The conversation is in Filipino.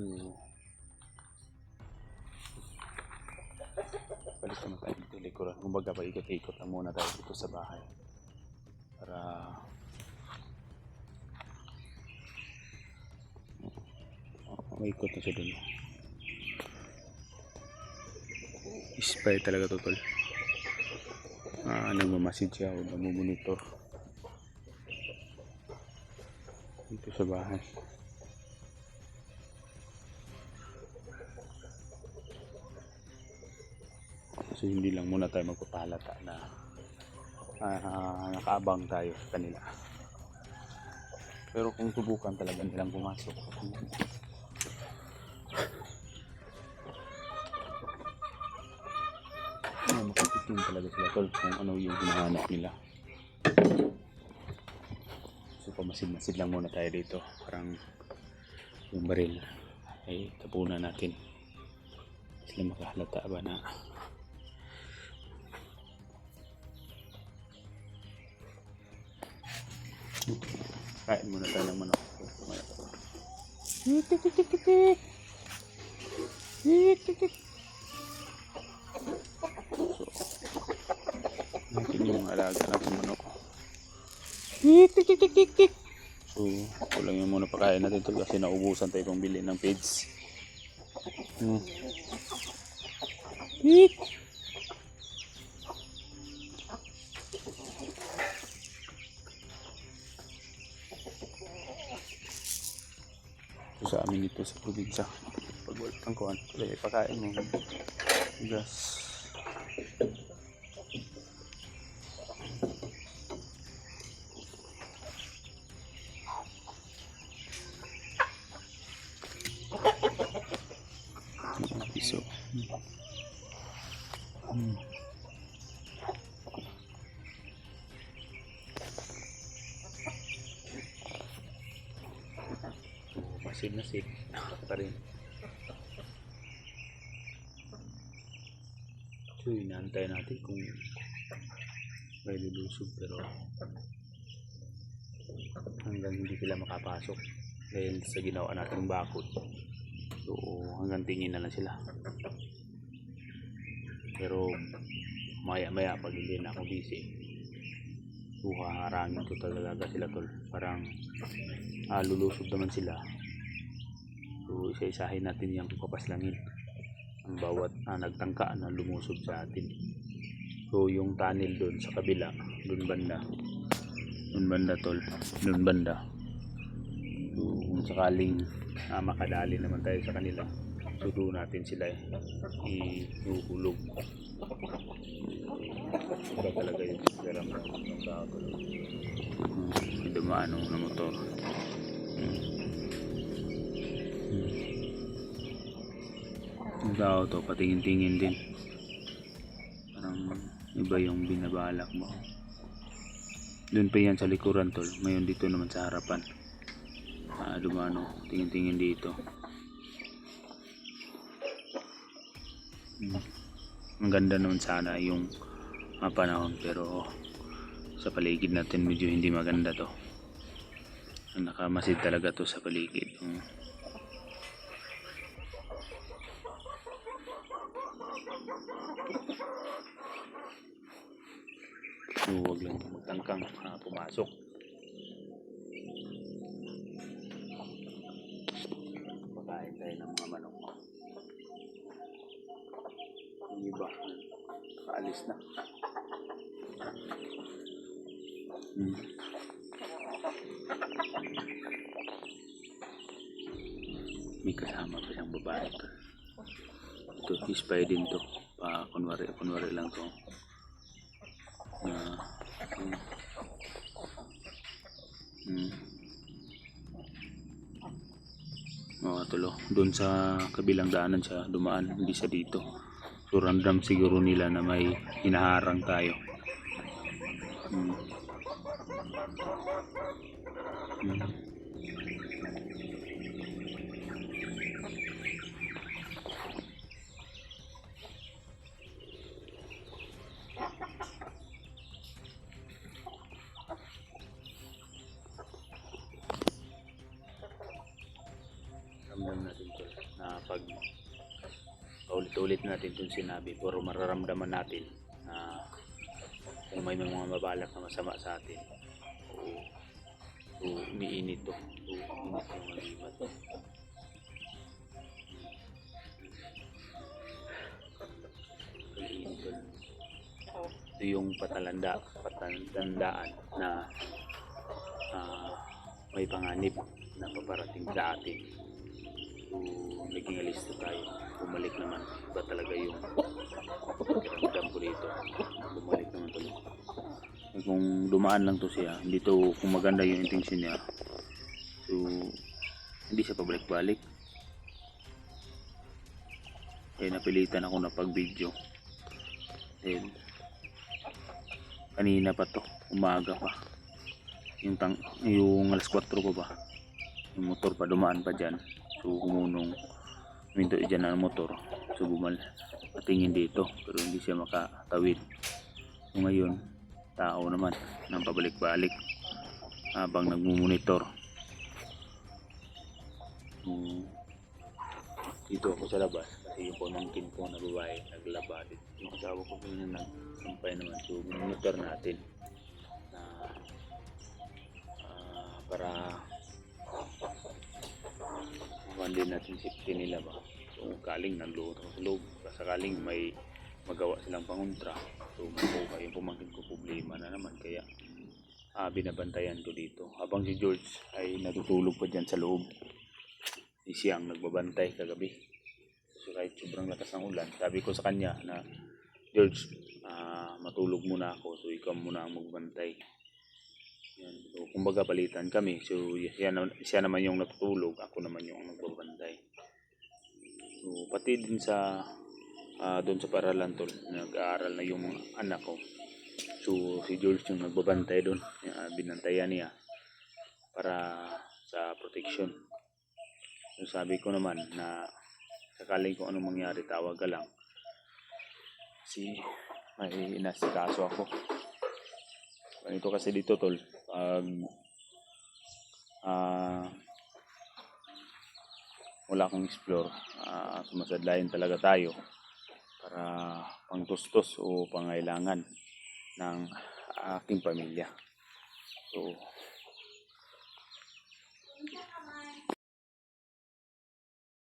So, balik naman tayo dito likuran. Kumbaga paikot-ikot lang muna tayo dito sa bahay. Para Maikot na siya dun. Spy talaga to tol. Ah, nagmamasid siya o namumonitor. Dito sa bahay. So hindi lang muna tayo magpapalata na ah, nakaabang tayo sa kanila. Pero kung subukan talaga nilang pumasok, ano, makatikim talaga sila tol kung ano yung hinahanap nila. So pamasid-masid lang muna tayo dito. Parang yung baril ay tapunan natin. Sila makahalata ba na Kain muna tayo ng manok. Tik tik tik tik tik tik. Tik tik tik. So, natin yung alaga natin manok. Tik tik tik tik tik tik. So, kulang yung muna pakain natin ito kasi naubusan tayo pang bili ng feeds. Hmm. Sa amin dito sa probinsya. Pag wala kang kuhan, wala pakain mo. Gas. Masid na sid. Pa rin. So, inaantay natin kung may lulusog pero hanggang hindi sila makapasok dahil sa ginawa nating bakod. So, hanggang tingin na lang sila. Pero maya maya pag hindi na ako busy, so haharangin ko talaga sila tol. Parang ah, lulusog naman sila. So, isa-isahin natin yung papaslangin ang bawat ah, nagtangka na lumusog sa atin. So, yung tunnel doon sa kabila, doon banda. Doon banda tol, doon banda. So, kung sakaling ah, makadali naman tayo sa kanila, so doon natin sila eh, ihuhulog. Iba talaga yung sigaram ng tao. Hmm, dumaan na motor. Hmm. Tao to, patingin-tingin din. Parang iba yung binabalak mo. Doon pa yan sa likuran tol. Ngayon dito naman sa harapan. Ah, dumano. Tingin-tingin dito. Hmm. Ang ganda naman sana yung mga panahon pero sa paligid natin medyo hindi maganda to. Nakamasid talaga to sa paligid. Hmm. So, huwag lang magtangkang ah, pumasok. Pagkain tayo ng mga manok. Yung iba, kaalis na. Hmm. May kasama pa siyang babae to. Ito, ispay din to. Pa, kunwari, kunwari lang to na hmm. Oo, tulo. Doon sa kabilang daanan siya dumaan, hindi siya dito. So random siguro nila na may hinaharang tayo. Hmm. Hmm. Na pag ulit-ulit natin itong sinabi pero mararamdaman natin na kung may mga mabalak na masama sa atin o o umiinit to o umiinit yung umiinit to. Ito yung patalanda patatandaan na ah, may panganib na paparating sa atin naging alisto tayo. Bumalik naman. Iba talaga yung pakiramdam ko dito. Bumalik naman tuloy Eh, kung dumaan lang to siya hindi to kung maganda yung intention niya. So hindi siya pabalik-balik. Kaya napilitan ako na pag video then kanina pa to. Umaga pa. Yung tang yung alas 4 ko pa yung motor pa dumaan pa dyan so kumunong minto dyan ang motor. So bumal patingin dito. Pero hindi siya makatawid. So ngayon tao naman nang pabalik-balik habang nagmumonitor. Hmm. dito ako sa labas kasi yung pamangkin ko na babae naglaba din. Yung asawa ko din nagsampay naman. So monitor natin na ah, para kuhan din natin safety nila ba? So kaling ako sa loob. Sakaling may magawa silang pangontra. So makuha yung pamangkin ko problema na naman. Kaya ah, binabantayan ko dito. Habang si George ay natutulog pa dyan sa loob di siyang nagbabantay kagabi. So kahit sobrang lakas ng ulan sabi ko sa kanya na George ah, matulog muna ako so ikaw muna ang magbantay yan. So, kumbaga palitan kami so siya, na, siya naman yung natutulog ako naman yung nagbabantay so pati din sa ah, doon sa paralan tol nag-aaral na yung mga anak ko so si George yung nagbabantay doon Ah, binantayan niya para sa protection So sabi ko naman na sakaling kung anong mangyari tawag ka lang. Si may inasikaso ako. Ganito kasi dito tol. Pag ah wala kang explore, ah sumasadlayan talaga tayo para pangtustos o pangailangan ng aking pamilya. So,